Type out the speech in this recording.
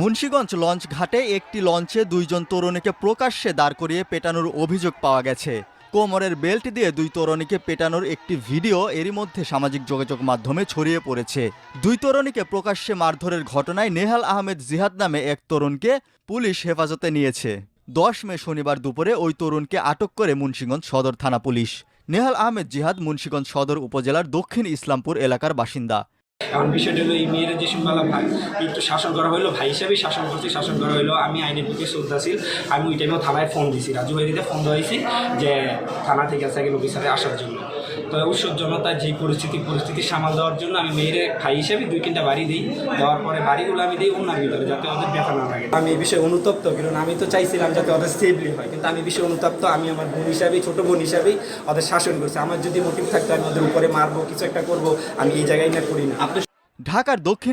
Munshiganj launch ঘাটে একটি লঞ্চে দুইজন তরুণীকে প্রকাশ্যে দাঁড় করিয়ে পেটানোর অভিযোগ পাওয়া গেছে। কোমরের বেল্ট দিয়ে দুই তরুণীকে পেটানোর একটি ভিডিও এরই মধ্যে সামাজিক যোগাযোগ মাধ্যমে ছড়িয়ে পড়েছে। দুই তরুণীকে প্রকাশ্যে মারধরের ঘটনায় নেহাল আহমেদ জিহাদ নামে এক তরুণকে পুলিশ হেফাজতে নিয়েছে। দশ মে শনিবার দুপুরে ওই তরুণকে আটক করে মুন্সীগঞ্জ সদর থানা পুলিশ। নেহাল আহমেদ জিহাদ মুন্সীগঞ্জ সদর উপজেলার দক্ষিণ ইসলামপুর এলাকার বাসিন্দা। এখন বিষয়টা হলো এই মেয়েরা যে শুনবালা ভাই, একটু শাসন করা হলো ভাই হিসাবেই শাসন করছি, শাসন করা হলো আমি আইনের প্রতি শ্রদ্ধাশীল আমি ওই টাইমেও থানায় ফোন দিছি, রাজু ভাইদিতে ফোন দিয়েছি যে থানা থেকে সেকেন্ড অফিসারে আসার জন্য। তো উৎসব জনতার যে পরিস্থিতি পরিস্থিতি সামাল দেওয়ার জন্য আমি মেয়ের ভাই হিসাবে দুই তিনটা বাড়ি দিই। দেওয়ার পরে বাড়িগুলো আমি দিই ওনার ভিতরে, যাতে ওদের ব্যথা না লাগে। আমি এই বিষয়ে অনুতপ্ত, কারণ আমি তো চাইছিলাম যাতে ওদের সেফলি হয়, কিন্তু আমি বিষয়ে অনুতপ্ত। আমি আমার বোন হিসাবেই, ছোটো বোন হিসাবেই ওদের শাসন করছি। আমার যদি মোটিভ থাকতো আমি ওদের উপরে মারবো, কিছু একটা করব, আমি এই জায়গায় না করি না। ঢাকার দক্ষিণ